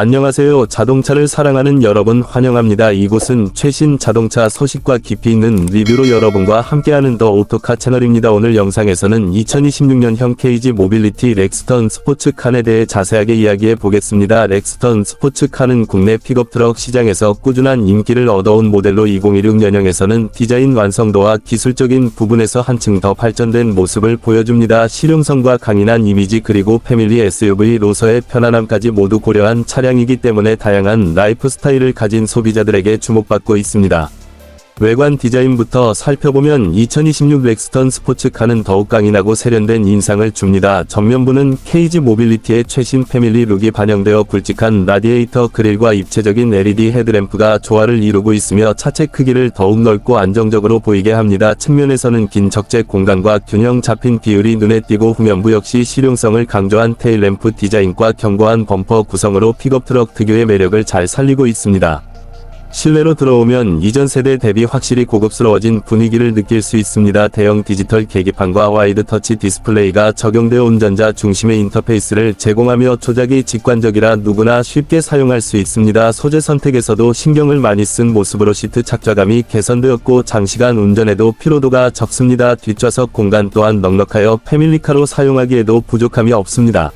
안녕하세요. 자동차를 사랑하는 여러분 환영합니다. 이곳은 최신 자동차 소식과 깊이 있는 리뷰로 여러분과 함께하는 더 오토카 채널입니다. 오늘 영상에서는 2026년형 KG 모빌리티 렉스턴 스포츠칸에 대해 자세하게 이야기해 보겠습니다. 렉스턴 스포츠칸은 국내 픽업트럭 시장에서 꾸준한 인기를 얻어온 모델로 2016년형에서는 디자인 완성도와 기술적인 부분에서 한층 더 발전된 모습을 보여줍니다. 실용성과 강인한 이미지 그리고 패밀리 SUV로서의 편안함까지 모두 고려한 차량 이기 때문에 다양한 라이프 스타일을 가진 소비자들에게 주목받고 있습니다. 외관 디자인부터 살펴보면 2026 렉스턴 스포츠카는 더욱 강인하고 세련된 인상을 줍니다. 전면부는 케이지 모빌리티의 최신 패밀리 룩이 반영되어 굵직한 라디에이터 그릴과 입체적인 LED 헤드램프가 조화를 이루고 있으며 차체 크기를 더욱 넓고 안정적으로 보이게 합니다. 측면에서는 긴 적재 공간과 균형 잡힌 비율이 눈에 띄고 후면부 역시 실용성을 강조한 테일램프 디자인과 견고한 범퍼 구성으로 픽업트럭 특유의 매력을 잘 살리고 있습니다. 실내로 들어오면 이전 세대 대비 확실히 고급스러워진 분위기를 느낄 수 있습니다. 대형 디지털 계기판과 와이드 터치 디스플레이가 적용되어 운전자 중심의 인터페이스를 제공하며 조작이 직관적이라 누구나 쉽게 사용할 수 있습니다. 소재 선택에서도 신경을 많이 쓴 모습으로 시트 착좌감이 개선되었고 장시간 운전에도 피로도가 적습니다. 뒷좌석 공간 또한 넉넉하여 패밀리카로 사용하기에도 부족함이 없습니다.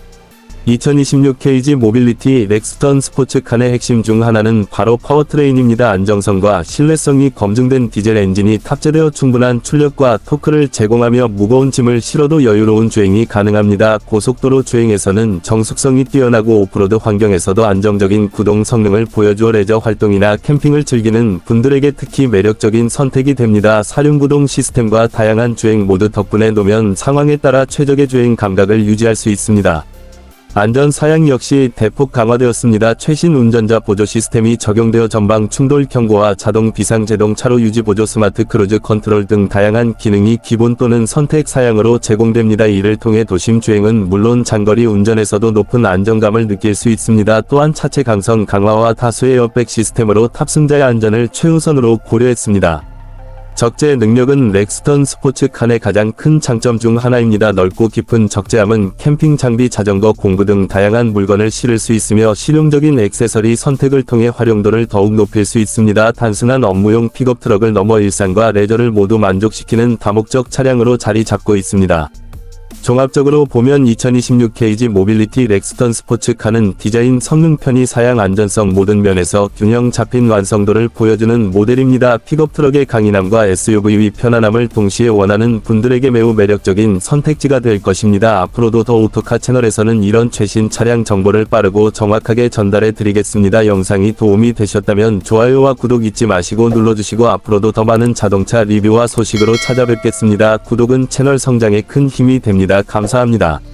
2026 KG 모빌리티 렉스턴 스포츠칸의 핵심 중 하나는 바로 파워트레인입니다. 안정성과 신뢰성이 검증된 디젤 엔진이 탑재되어 충분한 출력과 토크를 제공하며 무거운 짐을 실어도 여유로운 주행이 가능합니다. 고속도로 주행에서는 정숙성이 뛰어나고 오프로드 환경에서도 안정적인 구동 성능을 보여주어 레저 활동이나 캠핑을 즐기는 분들에게 특히 매력적인 선택이 됩니다. 사륜구동 시스템과 다양한 주행 모드 덕분에 노면 상황에 따라 최적의 주행 감각을 유지할 수 있습니다. 안전 사양 역시 대폭 강화되었습니다. 최신 운전자 보조 시스템이 적용되어 전방 충돌 경고와 자동 비상 제동 차로 유지 보조 스마트 크루즈 컨트롤 등 다양한 기능이 기본 또는 선택 사양으로 제공됩니다. 이를 통해 도심 주행은 물론 장거리 운전에서도 높은 안정감을 느낄 수 있습니다. 또한 차체 강성 강화와 다수의 에어백 시스템으로 탑승자의 안전을 최우선으로 고려했습니다. 적재 능력은 렉스턴 스포츠 칸의 가장 큰 장점 중 하나입니다. 넓고 깊은 적재함은 캠핑 장비, 자전거, 공구 등 다양한 물건을 실을 수 있으며 실용적인 액세서리 선택을 통해 활용도를 더욱 높일 수 있습니다. 단순한 업무용 픽업 트럭을 넘어 일상과 레저를 모두 만족시키는 다목적 차량으로 자리 잡고 있습니다. 종합적으로 보면 2026 KG 모빌리티 렉스턴 스포츠카는 디자인 성능 편의 사양 안전성 모든 면에서 균형 잡힌 완성도를 보여주는 모델입니다. 픽업 트럭의 강인함과 SUV 편안함을 동시에 원하는 분들에게 매우 매력적인 선택지가 될 것입니다. 앞으로도 더 오토카 채널에서는 이런 최신 차량 정보를 빠르고 정확하게 전달해 드리겠습니다. 영상이 도움이 되셨다면 좋아요와 구독 잊지 마시고 눌러주시고 앞으로도 더 많은 자동차 리뷰와 소식으로 찾아뵙겠습니다. 구독은 채널 성장에 큰 힘이 됩 니다. 감사합니다.